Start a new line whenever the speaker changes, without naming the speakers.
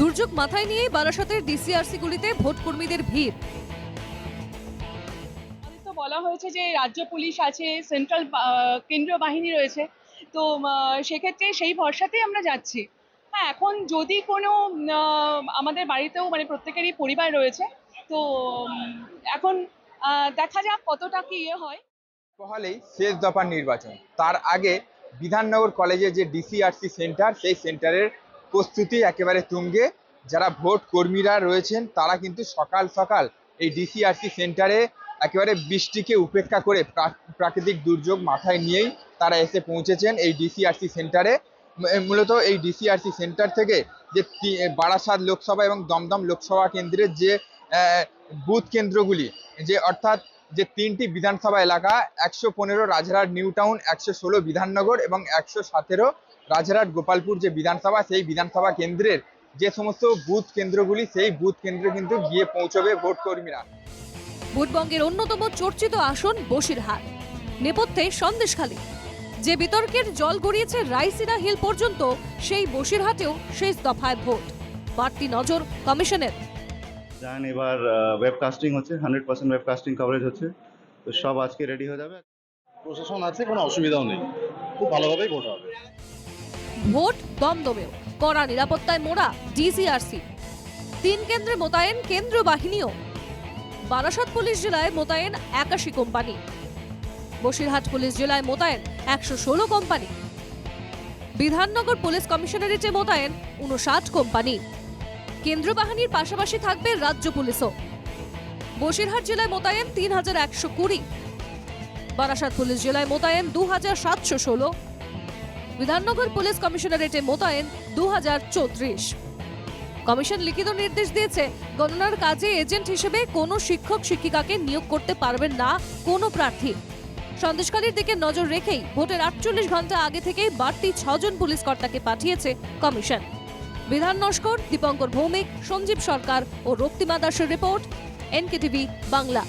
দুর্যোগ মাথায় নিয়ে বারাসতের ডিসিআরসি গুলিতে ভোট কর্মীদের ভিড়
তো বলা হয়েছে যে রাজ্য পুলিশ আছে সেন্ট্রাল কেন্দ্রীয় বাহিনী রয়েছে। তো সেক্ষেত্রে সেই ভরসাতেই আমরা যাচ্ছি। হ্যাঁ এখন যদি কোনো আমাদের বাড়িতেও মানে প্রত্যেকেরই পরিবার রয়েছে তো এখন দেখা যাক কতটা কি ইয়ে হয়।
হলেই শেষ দফার নির্বাচন। তার আগে বিধাননগর কলেজে যে ডিসিআরসি সেন্টার সেই সেন্টারের প্রস্তুতি একেবারে তুঙ্গে। যারা ভোট কর্মীরা রয়েছেন, তারা কিন্তু সকাল সকাল এই ডিসিআরসি সেন্টারে একেবারে বৃষ্টিকে উপেক্ষা করে প্রা- প্রাকৃতিক দুর্যোগ মাথায় নিয়েই তারা এসে পৌঁছেছেন এই ডিসিআরসি সেন্টারে। মূলত এই ডিসিআরসি সেন্টার থেকে যে বারাসাত লোকসভা এবং দমদম লোকসভা কেন্দ্রের যে বুথ কেন্দ্রগুলি, যে অর্থাৎ যে তিনটি বিধানসভা এলাকা, একশো পনেরো রাজহাট নিউ টাউন একশো ষোলো বিধাননগর এবং একশো সতেরো রাজহাট গোপালপুর যে বিধানসভা সেই বিধানসভা কেন্দ্রের যে সমস্ত বুথ কেন্দ্রগুলি সেই বুথ কেন্দ্রে কিন্তু গিয়ে পৌঁছবে ভোট কর্মীরা।
ভোটবঙ্গের অন্যতম চর্চিত আসন বসিরহাট। নেপথ্যে সন্দেশখালী। যে বিতর্কের জল গড়িয়েছে রাইসিনা হিল পর্যন্ত সেই বসিরহাটেও শেষ দফায় ভোট। বাড়তি নজর কমিশনের।
জান এবার ওয়েবকাস্টিং হচ্ছে হান্ড্রেড পার্সেন্ট ওয়েবকাস্টিং কভারেজ হচ্ছে। তো সব আজকে রেডি হয়ে যাবে।
প্রশাসন আছে কোনো অসুবিধাও নেই। খুব ভালোভাবেই ভোট হবে।
ভোট দমদমেও। কড়া নিরাপত্তায় মোড়া ডিসিআরসি তিন কেন্দ্রে মোতায়েন কেন্দ্র বাহিনীও। বারাসত পুলিশ জেলায় মোতায়েন একাশি কোম্পানি। বসিরহাট পুলিশ জেলায় মোতায়েন একশো ষোলো কোম্পানি। বিধাননগর পুলিশ কমিশনারেটে মোতায়েন উনষাট কোম্পানি। কেন্দ্র বাহিনীর পাশাপাশি থাকবে রাজ্য পুলিশও। বসিরহাট জেলায় মোতায়েন তিন হাজার একশো কুড়ি। বারাসাত পুলিশ জেলায় মোতায়েন দু হাজার সাতশো ষোলো। বিধাননগর পুলিশ কমিশনারেটে মোতায়েন দু কমিশন লিখিত নির্দেশ দিয়েছে, গণনার কাজে এজেন্ট হিসেবে কোনো শিক্ষক শিক্ষিকাকে নিয়োগ করতে পারবেন না কোনো প্রার্থী। সন্দেশকারীর দিকে নজর রেখেই ভোটের আটচল্লিশ ঘণ্টা আগে থেকেই বাড়তি ছজন পুলিশ কর্তাকে পাঠিয়েছে কমিশন। বিধান নস্কর, দীপঙ্কর ভৌমিক, সঞ্জীব সরকার ও রক্তিমা দাসের রিপোর্ট, এনকেটিভি বাংলা।